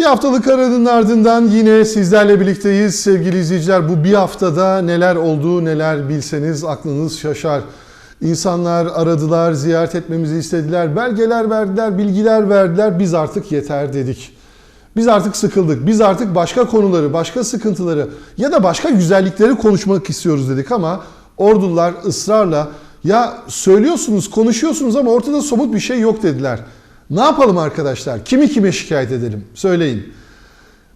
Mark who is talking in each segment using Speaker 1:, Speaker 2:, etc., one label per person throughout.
Speaker 1: Bir haftalık aranın ardından yine sizlerle birlikteyiz sevgili izleyiciler. Bu bir haftada neler oldu neler bilseniz aklınız şaşar. İnsanlar aradılar, ziyaret etmemizi istediler, belgeler verdiler, bilgiler verdiler. Biz artık yeter dedik. Biz artık sıkıldık. Biz artık başka konuları, başka sıkıntıları ya da başka güzellikleri konuşmak istiyoruz dedik ama ordular ısrarla ya söylüyorsunuz, konuşuyorsunuz ama ortada somut bir şey yok dediler. Ne yapalım arkadaşlar? Kimi kime şikayet edelim? Söyleyin.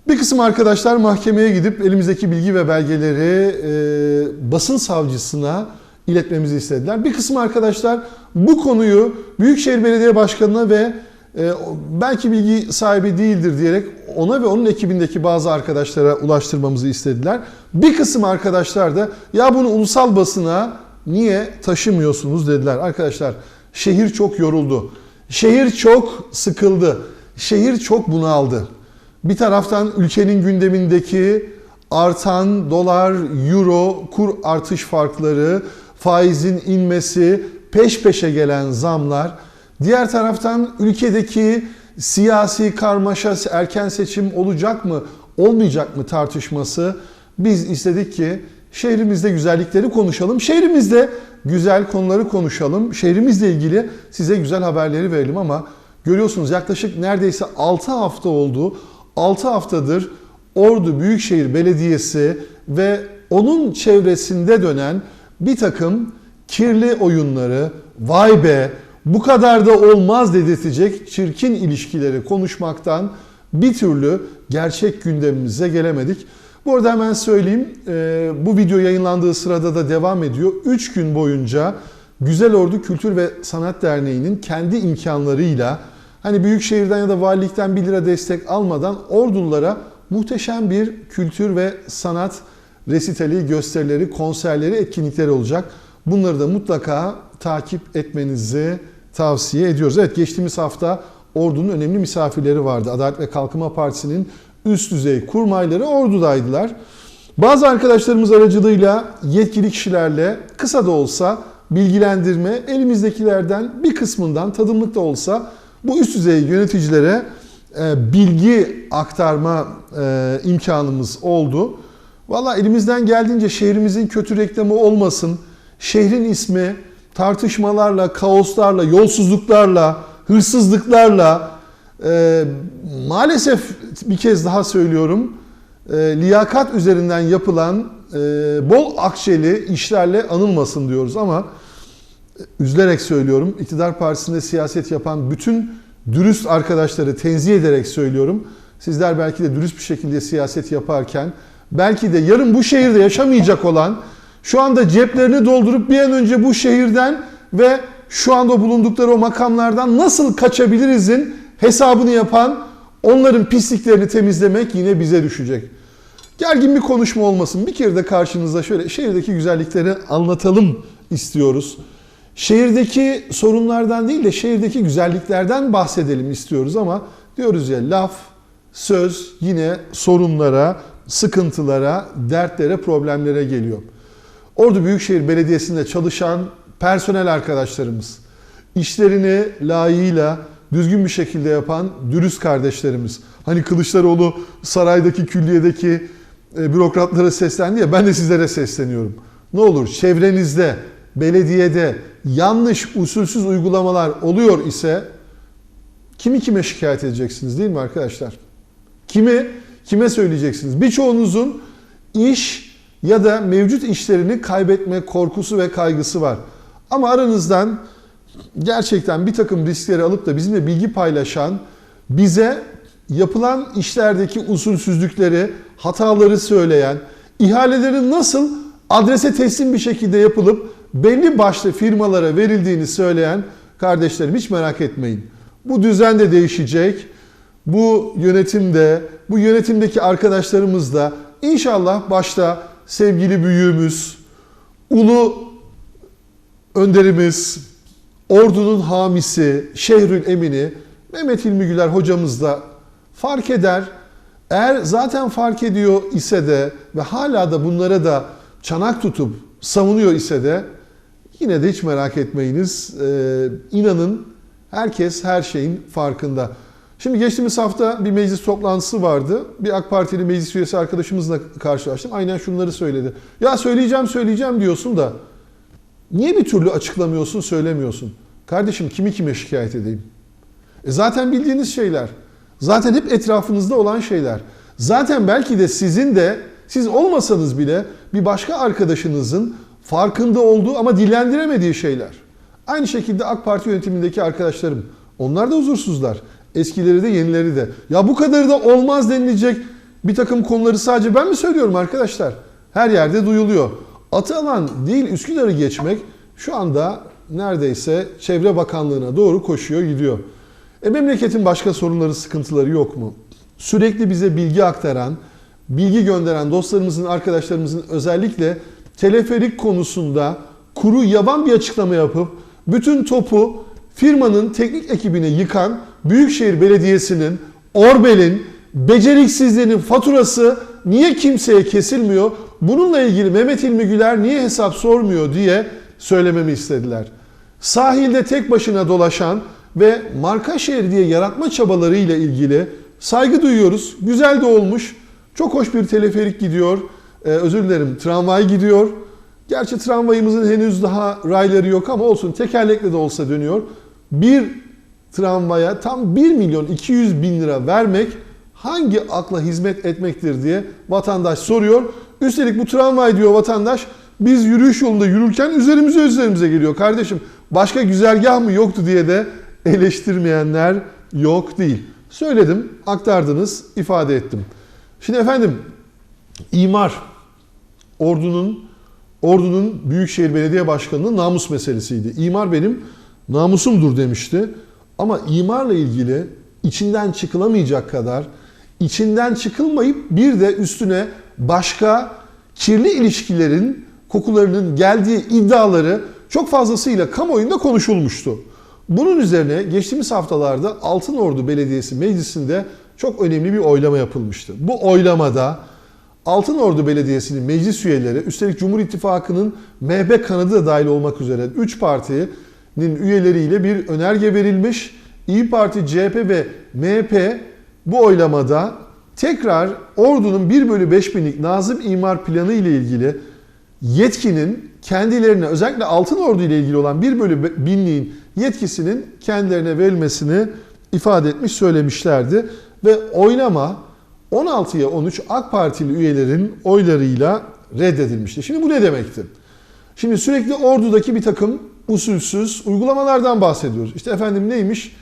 Speaker 1: Bir kısım arkadaşlar mahkemeye gidip elimizdeki bilgi ve belgeleri e, basın savcısına iletmemizi istediler. Bir kısım arkadaşlar bu konuyu Büyükşehir Belediye Başkanı'na ve e, belki bilgi sahibi değildir diyerek ona ve onun ekibindeki bazı arkadaşlara ulaştırmamızı istediler. Bir kısım arkadaşlar da ya bunu ulusal basına niye taşımıyorsunuz dediler. Arkadaşlar şehir çok yoruldu. Şehir çok sıkıldı. Şehir çok bunaldı. Bir taraftan ülkenin gündemindeki artan dolar, euro, kur artış farkları, faizin inmesi, peş peşe gelen zamlar, diğer taraftan ülkedeki siyasi karmaşa, erken seçim olacak mı, olmayacak mı tartışması biz istedik ki şehrimizde güzellikleri konuşalım. Şehrimizde güzel konuları konuşalım. Şehrimizle ilgili size güzel haberleri verelim ama görüyorsunuz yaklaşık neredeyse 6 hafta oldu. 6 haftadır Ordu Büyükşehir Belediyesi ve onun çevresinde dönen bir takım kirli oyunları, vay be bu kadar da olmaz dedirtecek çirkin ilişkileri konuşmaktan bir türlü gerçek gündemimize gelemedik. Bu arada hemen söyleyeyim, e, bu video yayınlandığı sırada da devam ediyor. 3 gün boyunca Güzel Ordu Kültür ve Sanat Derneği'nin kendi imkanlarıyla hani Büyükşehir'den ya da valilikten 1 lira destek almadan Ordulara muhteşem bir kültür ve sanat resitali, gösterileri, konserleri, etkinlikleri olacak. Bunları da mutlaka takip etmenizi tavsiye ediyoruz. Evet geçtiğimiz hafta Ordu'nun önemli misafirleri vardı. Adalet ve Kalkınma Partisi'nin üst düzey kurmayları Ordu'daydılar. Bazı arkadaşlarımız aracılığıyla yetkili kişilerle kısa da olsa bilgilendirme elimizdekilerden bir kısmından tadımlık da olsa bu üst düzey yöneticilere e, bilgi aktarma e, imkanımız oldu. Valla elimizden geldiğince şehrimizin kötü reklamı olmasın, şehrin ismi tartışmalarla, kaoslarla, yolsuzluklarla, hırsızlıklarla e, maalesef bir kez daha söylüyorum e, liyakat üzerinden yapılan e, bol akçeli işlerle anılmasın diyoruz ama e, üzülerek söylüyorum iktidar partisinde siyaset yapan bütün dürüst arkadaşları tenzih ederek söylüyorum. Sizler belki de dürüst bir şekilde siyaset yaparken belki de yarın bu şehirde yaşamayacak olan şu anda ceplerini doldurup bir an önce bu şehirden ve şu anda bulundukları o makamlardan nasıl kaçabilirizin hesabını yapan onların pisliklerini temizlemek yine bize düşecek. Gergin bir konuşma olmasın. Bir kere de karşınızda şöyle şehirdeki güzellikleri anlatalım istiyoruz. Şehirdeki sorunlardan değil de şehirdeki güzelliklerden bahsedelim istiyoruz ama diyoruz ya laf, söz yine sorunlara, sıkıntılara, dertlere, problemlere geliyor. Ordu Büyükşehir Belediyesi'nde çalışan personel arkadaşlarımız, işlerini layığıyla düzgün bir şekilde yapan dürüst kardeşlerimiz. Hani Kılıçdaroğlu saraydaki, külliyedeki e, bürokratlara seslendi ya ben de sizlere sesleniyorum. Ne olur çevrenizde, belediyede yanlış, usulsüz uygulamalar oluyor ise kimi kime şikayet edeceksiniz değil mi arkadaşlar? Kimi kime söyleyeceksiniz? Birçoğunuzun iş ya da mevcut işlerini kaybetme korkusu ve kaygısı var. Ama aranızdan gerçekten bir takım riskleri alıp da bizimle bilgi paylaşan, bize yapılan işlerdeki usulsüzlükleri, hataları söyleyen, ihalelerin nasıl adrese teslim bir şekilde yapılıp belli başlı firmalara verildiğini söyleyen kardeşlerim hiç merak etmeyin. Bu düzen de değişecek. Bu yönetimde, bu yönetimdeki arkadaşlarımız da inşallah başta sevgili büyüğümüz, ulu önderimiz, ordunun hamisi, şehrül emini Mehmet İlmi Güler hocamız da fark eder. Eğer zaten fark ediyor ise de ve hala da bunlara da çanak tutup savunuyor ise de yine de hiç merak etmeyiniz. Ee, inanın herkes her şeyin farkında. Şimdi geçtiğimiz hafta bir meclis toplantısı vardı. Bir AK Partili meclis üyesi arkadaşımızla karşılaştım. Aynen şunları söyledi. Ya söyleyeceğim söyleyeceğim diyorsun da niye bir türlü açıklamıyorsun, söylemiyorsun? Kardeşim kimi kime şikayet edeyim? E zaten bildiğiniz şeyler. Zaten hep etrafınızda olan şeyler. Zaten belki de sizin de siz olmasanız bile bir başka arkadaşınızın farkında olduğu ama dillendiremediği şeyler. Aynı şekilde AK Parti yönetimindeki arkadaşlarım. Onlar da huzursuzlar. Eskileri de yenileri de. Ya bu kadarı da olmaz denilecek bir takım konuları sadece ben mi söylüyorum arkadaşlar? Her yerde duyuluyor. Atalan değil Üsküdar'ı geçmek şu anda neredeyse Çevre Bakanlığı'na doğru koşuyor gidiyor. E memleketin başka sorunları, sıkıntıları yok mu? Sürekli bize bilgi aktaran, bilgi gönderen dostlarımızın, arkadaşlarımızın özellikle teleferik konusunda kuru yaban bir açıklama yapıp bütün topu firmanın teknik ekibine yıkan Büyükşehir Belediyesi'nin, Orbel'in, beceriksizliğinin faturası niye kimseye kesilmiyor? Bununla ilgili Mehmet İlmi Güler niye hesap sormuyor diye söylememi istediler. Sahilde tek başına dolaşan ve marka şehir diye yaratma çabalarıyla ilgili saygı duyuyoruz. Güzel de olmuş. Çok hoş bir teleferik gidiyor. Ee, özür dilerim tramvay gidiyor. Gerçi tramvayımızın henüz daha rayları yok ama olsun tekerlekle de olsa dönüyor. Bir tramvaya tam 1 milyon 200 bin lira vermek hangi akla hizmet etmektir diye vatandaş soruyor. Üstelik bu tramvay diyor vatandaş biz yürüyüş yolunda yürürken üzerimize üzerimize geliyor. Kardeşim başka güzergah mı yoktu diye de eleştirmeyenler yok değil. Söyledim, aktardınız, ifade ettim. Şimdi efendim imar ordunun ordunun Büyükşehir Belediye Başkanı'nın namus meselesiydi. İmar benim namusumdur demişti. Ama imarla ilgili içinden çıkılamayacak kadar içinden çıkılmayıp bir de üstüne başka kirli ilişkilerin kokularının geldiği iddiaları çok fazlasıyla kamuoyunda konuşulmuştu. Bunun üzerine geçtiğimiz haftalarda Altınordu Belediyesi Meclisi'nde çok önemli bir oylama yapılmıştı. Bu oylamada Altınordu Belediyesi'nin meclis üyeleri, üstelik Cumhur İttifakı'nın MHP kanadı da dahil olmak üzere 3 partinin üyeleriyle bir önerge verilmiş. İyi Parti, CHP ve MHP bu oylamada tekrar Ordu'nun 1 bölü 5 binlik Nazım İmar Planı ile ilgili yetkinin kendilerine özellikle Altın Ordu ile ilgili olan 1 bölü binliğin yetkisinin kendilerine verilmesini ifade etmiş söylemişlerdi. Ve oylama 16'ya 13 AK Partili üyelerin oylarıyla reddedilmişti. Şimdi bu ne demekti? Şimdi sürekli ordudaki bir takım usulsüz uygulamalardan bahsediyoruz. İşte efendim neymiş?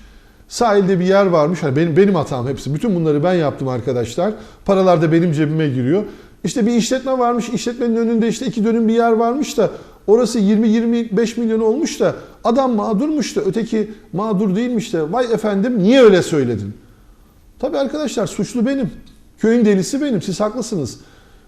Speaker 1: Sahilde bir yer varmış. Hani benim, benim hatam hepsi. Bütün bunları ben yaptım arkadaşlar. Paralar da benim cebime giriyor. İşte bir işletme varmış. İşletmenin önünde işte iki dönüm bir yer varmış da orası 20-25 milyon olmuş da adam mağdurmuş da öteki mağdur değilmiş de vay efendim niye öyle söyledin? Tabii arkadaşlar suçlu benim. Köyün delisi benim. Siz haklısınız.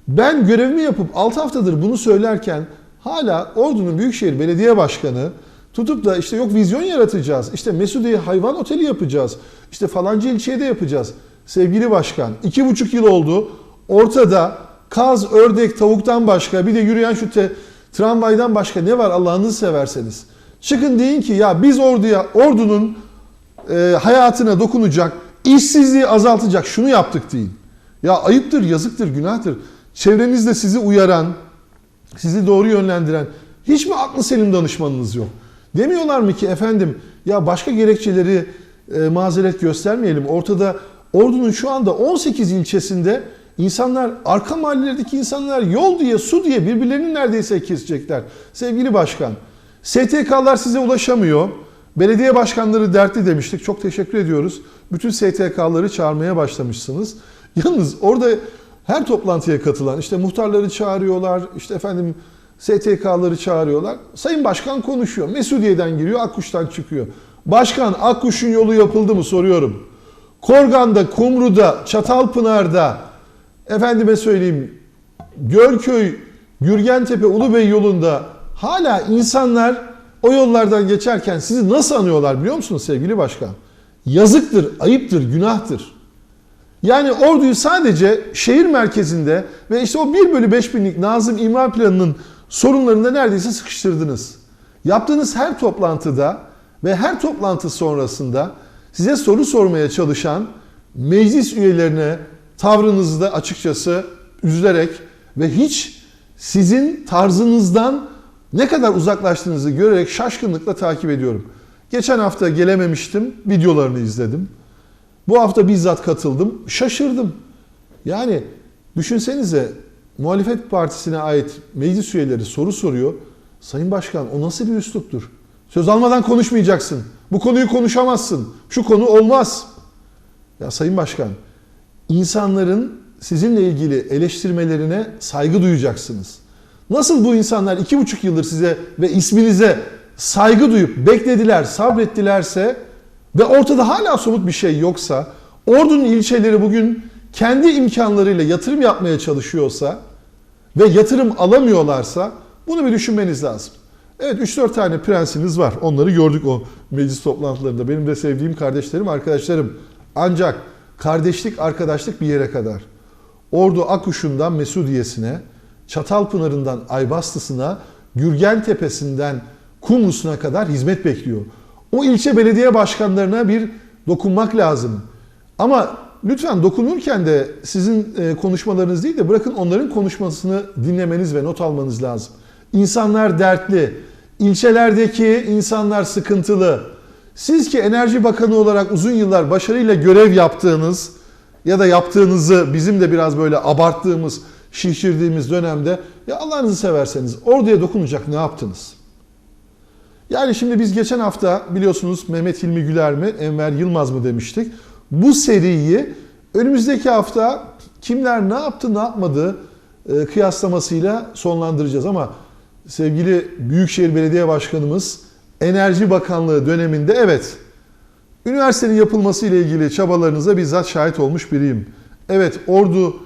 Speaker 1: Ben görevimi yapıp 6 haftadır bunu söylerken hala Ordu'nun Büyükşehir Belediye Başkanı tutup da işte yok vizyon yaratacağız. İşte Mesudiye Hayvan Oteli yapacağız. İşte falanca ilçeye de yapacağız. Sevgili başkan iki buçuk yıl oldu. Ortada kaz, ördek, tavuktan başka bir de yürüyen şu te, tramvaydan başka ne var Allah'ınızı severseniz. Çıkın deyin ki ya biz orduya, ordunun e, hayatına dokunacak, işsizliği azaltacak şunu yaptık deyin. Ya ayıptır, yazıktır, günahtır. Çevrenizde sizi uyaran, sizi doğru yönlendiren hiç mi aklı selim danışmanınız yok? Demiyorlar mı ki efendim ya başka gerekçeleri e, mazeret göstermeyelim. Ortada ordunun şu anda 18 ilçesinde insanlar arka mahallelerdeki insanlar yol diye su diye birbirlerini neredeyse kesecekler. Sevgili başkan STK'lar size ulaşamıyor. Belediye başkanları dertli demiştik. Çok teşekkür ediyoruz. Bütün STK'ları çağırmaya başlamışsınız. Yalnız orada her toplantıya katılan işte muhtarları çağırıyorlar. işte efendim STK'ları çağırıyorlar. Sayın Başkan konuşuyor. Mesudiye'den giriyor, Akkuş'tan çıkıyor. Başkan Akkuş'un yolu yapıldı mı soruyorum. Korgan'da, Kumru'da, Çatalpınar'da, efendime söyleyeyim Gölköy, Gürgentepe, Ulubey yolunda hala insanlar o yollardan geçerken sizi nasıl anıyorlar biliyor musunuz sevgili başkan? Yazıktır, ayıptır, günahtır. Yani orduyu sadece şehir merkezinde ve işte o 1 bölü 5 binlik Nazım İmar Planı'nın sorunlarında neredeyse sıkıştırdınız. Yaptığınız her toplantıda ve her toplantı sonrasında size soru sormaya çalışan meclis üyelerine tavrınızda açıkçası üzülerek ve hiç sizin tarzınızdan ne kadar uzaklaştığınızı görerek şaşkınlıkla takip ediyorum. Geçen hafta gelememiştim, videolarını izledim. Bu hafta bizzat katıldım, şaşırdım. Yani düşünsenize muhalefet partisine ait meclis üyeleri soru soruyor. Sayın Başkan o nasıl bir üsluptur? Söz almadan konuşmayacaksın. Bu konuyu konuşamazsın. Şu konu olmaz. Ya Sayın Başkan, insanların sizinle ilgili eleştirmelerine saygı duyacaksınız. Nasıl bu insanlar iki buçuk yıldır size ve isminize saygı duyup beklediler, sabrettilerse ve ortada hala somut bir şey yoksa, Ordu'nun ilçeleri bugün kendi imkanlarıyla yatırım yapmaya çalışıyorsa ve yatırım alamıyorlarsa bunu bir düşünmeniz lazım. Evet 3-4 tane prensiniz var. Onları gördük o meclis toplantılarında. Benim de sevdiğim kardeşlerim, arkadaşlarım. Ancak kardeşlik, arkadaşlık bir yere kadar. Ordu Akuş'undan Mesudiye'sine, Çatalpınar'ından Aybastısı'na, Gürgen Tepesi'nden Kumlus'una kadar hizmet bekliyor. O ilçe belediye başkanlarına bir dokunmak lazım. Ama lütfen dokunurken de sizin e, konuşmalarınız değil de bırakın onların konuşmasını dinlemeniz ve not almanız lazım. İnsanlar dertli, ilçelerdeki insanlar sıkıntılı. Siz ki Enerji Bakanı olarak uzun yıllar başarıyla görev yaptığınız ya da yaptığınızı bizim de biraz böyle abarttığımız, şişirdiğimiz dönemde ya Allah'ınızı severseniz orduya dokunacak ne yaptınız? Yani şimdi biz geçen hafta biliyorsunuz Mehmet Hilmi Güler mi, Enver Yılmaz mı demiştik. Bu seriyi önümüzdeki hafta kimler ne yaptı ne yapmadı e, kıyaslamasıyla sonlandıracağız. Ama sevgili Büyükşehir Belediye Başkanımız Enerji Bakanlığı döneminde evet üniversitenin yapılması ile ilgili çabalarınıza bizzat şahit olmuş biriyim. Evet Ordu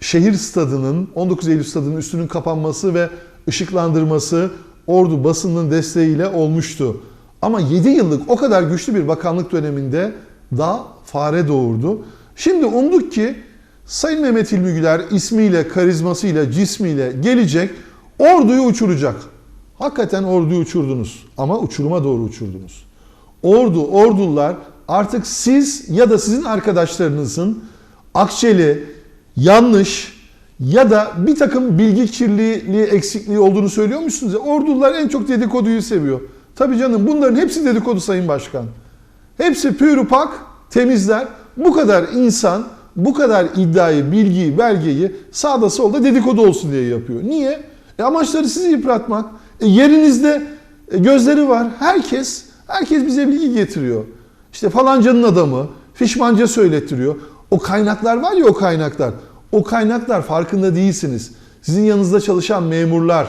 Speaker 1: şehir stadının 19 Eylül stadının üstünün kapanması ve ışıklandırması Ordu basının desteğiyle olmuştu. Ama 7 yıllık o kadar güçlü bir bakanlık döneminde da fare doğurdu. Şimdi umduk ki Sayın Mehmet İlmi Güler ismiyle, karizmasıyla, cismiyle gelecek, orduyu uçuracak. Hakikaten orduyu uçurdunuz ama uçuruma doğru uçurdunuz. Ordu, ordular artık siz ya da sizin arkadaşlarınızın akçeli, yanlış ya da bir takım bilgi kirliliği, eksikliği olduğunu söylüyor musunuz? Ordular en çok dedikoduyu seviyor. Tabii canım bunların hepsi dedikodu Sayın Başkan. Hepsi pürü pak, temizler. Bu kadar insan bu kadar iddiayı, bilgiyi, belgeyi sağda solda dedikodu olsun diye yapıyor. Niye? E amaçları sizi yıpratmak. E yerinizde e gözleri var. Herkes herkes bize bilgi getiriyor. İşte falancanın adamı fişmanca söylettiriyor. O kaynaklar var ya o kaynaklar. O kaynaklar farkında değilsiniz. Sizin yanınızda çalışan memurlar,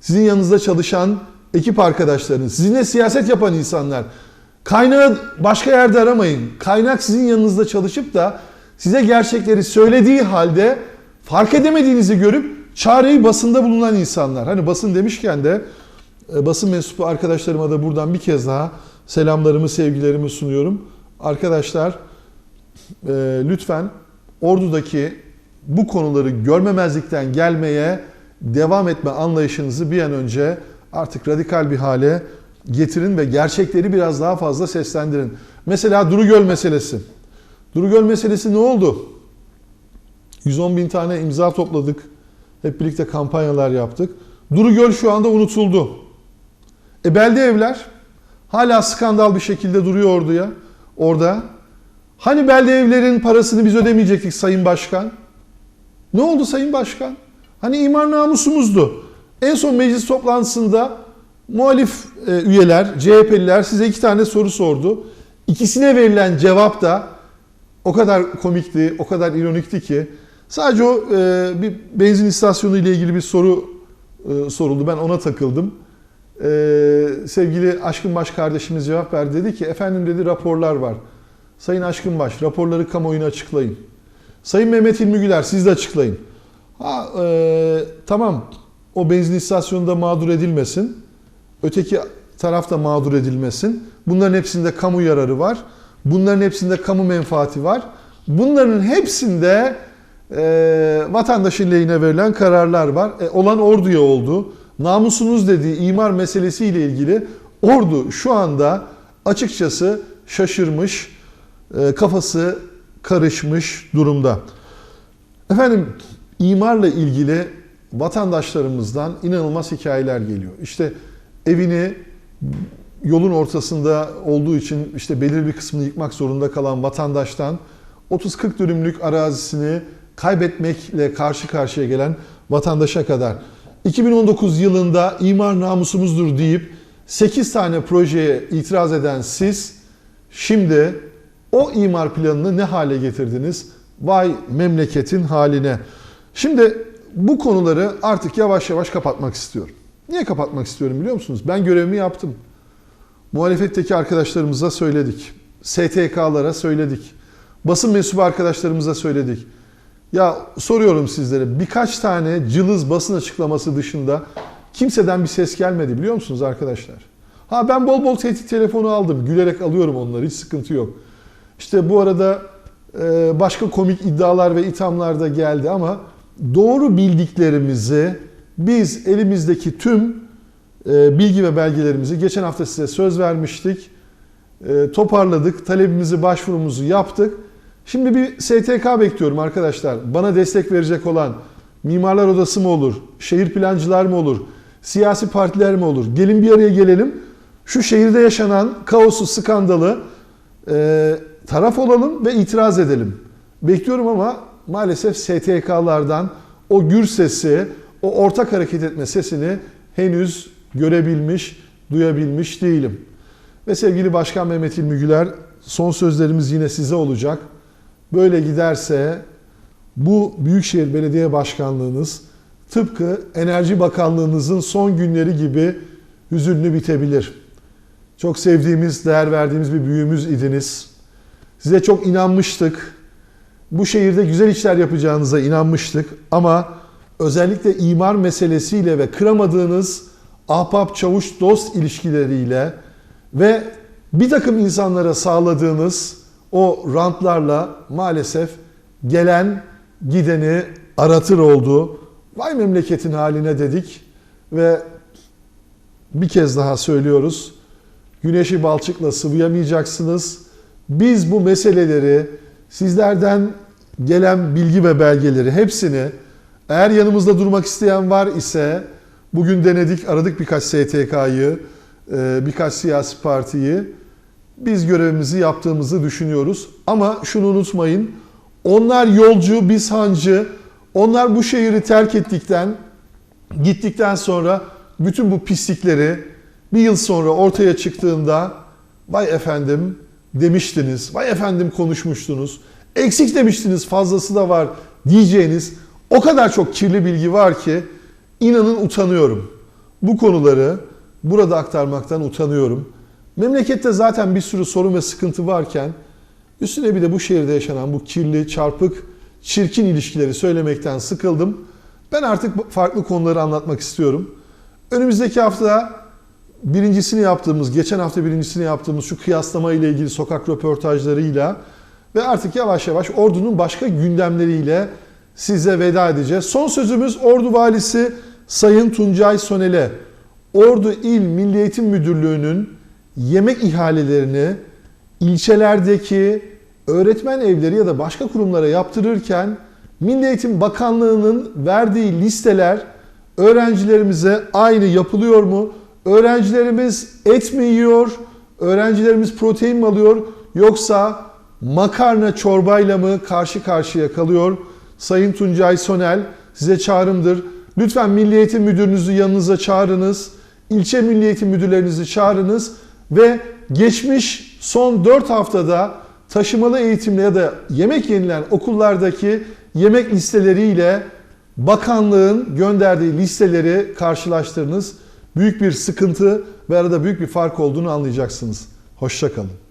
Speaker 1: sizin yanınızda çalışan ekip arkadaşlarınız, sizinle siyaset yapan insanlar. Kaynağı başka yerde aramayın. Kaynak sizin yanınızda çalışıp da size gerçekleri söylediği halde fark edemediğinizi görüp çareyi basında bulunan insanlar. Hani basın demişken de e, basın mensubu arkadaşlarıma da buradan bir kez daha selamlarımı, sevgilerimi sunuyorum. Arkadaşlar e, lütfen ordudaki bu konuları görmemezlikten gelmeye devam etme anlayışınızı bir an önce artık radikal bir hale getirin ve gerçekleri biraz daha fazla seslendirin. Mesela Duru Göl meselesi. Duru Göl meselesi ne oldu? 110 bin tane imza topladık. Hep birlikte kampanyalar yaptık. Duru Göl şu anda unutuldu. E belde evler hala skandal bir şekilde duruyor orduya. Orada. Hani belde evlerin parasını biz ödemeyecektik Sayın Başkan? Ne oldu Sayın Başkan? Hani imar namusumuzdu. En son meclis toplantısında muhalif e, üyeler, CHP'liler size iki tane soru sordu. İkisine verilen cevap da o kadar komikti, o kadar ironikti ki sadece o e, bir benzin istasyonu ile ilgili bir soru e, soruldu. Ben ona takıldım. E, sevgili Aşkın Baş kardeşimiz cevap verdi. Dedi ki efendim dedi raporlar var. Sayın Aşkın Baş raporları kamuoyuna açıklayın. Sayın Mehmet İlmi Güler siz de açıklayın. Ha, e, tamam o benzin istasyonunda mağdur edilmesin. Öteki tarafta mağdur edilmesin. Bunların hepsinde kamu yararı var. Bunların hepsinde kamu menfaati var. Bunların hepsinde e, vatandaşın lehine verilen kararlar var. E, olan orduya oldu. Namusunuz dediği imar meselesiyle ilgili ordu şu anda açıkçası şaşırmış, e, kafası karışmış durumda. Efendim imarla ilgili vatandaşlarımızdan inanılmaz hikayeler geliyor. İşte evini yolun ortasında olduğu için işte belirli bir kısmını yıkmak zorunda kalan vatandaştan 30-40 dönümlük arazisini kaybetmekle karşı karşıya gelen vatandaşa kadar 2019 yılında imar namusumuzdur deyip 8 tane projeye itiraz eden siz şimdi o imar planını ne hale getirdiniz? Vay memleketin haline. Şimdi bu konuları artık yavaş yavaş kapatmak istiyorum. Niye kapatmak istiyorum biliyor musunuz? Ben görevimi yaptım. Muhalefetteki arkadaşlarımıza söyledik. STK'lara söyledik. Basın mensubu arkadaşlarımıza söyledik. Ya soruyorum sizlere birkaç tane cılız basın açıklaması dışında kimseden bir ses gelmedi biliyor musunuz arkadaşlar? Ha ben bol bol tehdit telefonu aldım. Gülerek alıyorum onları hiç sıkıntı yok. İşte bu arada e, başka komik iddialar ve ithamlar da geldi ama doğru bildiklerimizi biz elimizdeki tüm e, bilgi ve belgelerimizi geçen hafta size söz vermiştik. E, toparladık, talebimizi, başvurumuzu yaptık. Şimdi bir STK bekliyorum arkadaşlar. Bana destek verecek olan Mimarlar Odası mı olur, şehir plancılar mı olur, siyasi partiler mi olur? Gelin bir araya gelelim. Şu şehirde yaşanan kaosu, skandalı e, taraf olalım ve itiraz edelim. Bekliyorum ama maalesef STK'lardan o gür sesi, o ortak hareket etme sesini henüz görebilmiş, duyabilmiş değilim. Ve sevgili Başkan Mehmet İlmi Güler, son sözlerimiz yine size olacak. Böyle giderse bu Büyükşehir Belediye Başkanlığınız tıpkı Enerji Bakanlığınızın son günleri gibi hüzünlü bitebilir. Çok sevdiğimiz, değer verdiğimiz bir büyüğümüz idiniz. Size çok inanmıştık. Bu şehirde güzel işler yapacağınıza inanmıştık ama özellikle imar meselesiyle ve kıramadığınız ahbap çavuş dost ilişkileriyle ve bir takım insanlara sağladığınız o rantlarla maalesef gelen gideni aratır oldu. Vay memleketin haline dedik ve bir kez daha söylüyoruz. Güneşi balçıkla sıvayamayacaksınız. Biz bu meseleleri sizlerden gelen bilgi ve belgeleri hepsini eğer yanımızda durmak isteyen var ise bugün denedik aradık birkaç STK'yı birkaç siyasi partiyi biz görevimizi yaptığımızı düşünüyoruz. Ama şunu unutmayın. Onlar yolcu, biz hancı. Onlar bu şehri terk ettikten, gittikten sonra bütün bu pislikleri bir yıl sonra ortaya çıktığında vay efendim demiştiniz, vay efendim konuşmuştunuz, eksik demiştiniz fazlası da var diyeceğiniz o kadar çok kirli bilgi var ki inanın utanıyorum. Bu konuları burada aktarmaktan utanıyorum. Memlekette zaten bir sürü sorun ve sıkıntı varken üstüne bir de bu şehirde yaşanan bu kirli, çarpık, çirkin ilişkileri söylemekten sıkıldım. Ben artık farklı konuları anlatmak istiyorum. Önümüzdeki hafta birincisini yaptığımız, geçen hafta birincisini yaptığımız şu kıyaslama ile ilgili sokak röportajlarıyla ve artık yavaş yavaş ordunun başka gündemleriyle size veda edeceğiz. Son sözümüz Ordu Valisi Sayın Tuncay Sonel'e. Ordu İl Milli Eğitim Müdürlüğü'nün yemek ihalelerini ilçelerdeki öğretmen evleri ya da başka kurumlara yaptırırken Milli Eğitim Bakanlığı'nın verdiği listeler öğrencilerimize aynı yapılıyor mu? Öğrencilerimiz et mi yiyor? Öğrencilerimiz protein mi alıyor? Yoksa makarna çorbayla mı karşı karşıya kalıyor? Sayın Tuncay Sonel size çağrımdır. Lütfen Milli Eğitim Müdürünüzü yanınıza çağırınız. İlçe Milli Eğitim Müdürlerinizi çağırınız ve geçmiş son 4 haftada taşımalı eğitimle ya da yemek yenilen okullardaki yemek listeleriyle bakanlığın gönderdiği listeleri karşılaştırınız. Büyük bir sıkıntı ve arada büyük bir fark olduğunu anlayacaksınız. Hoşçakalın.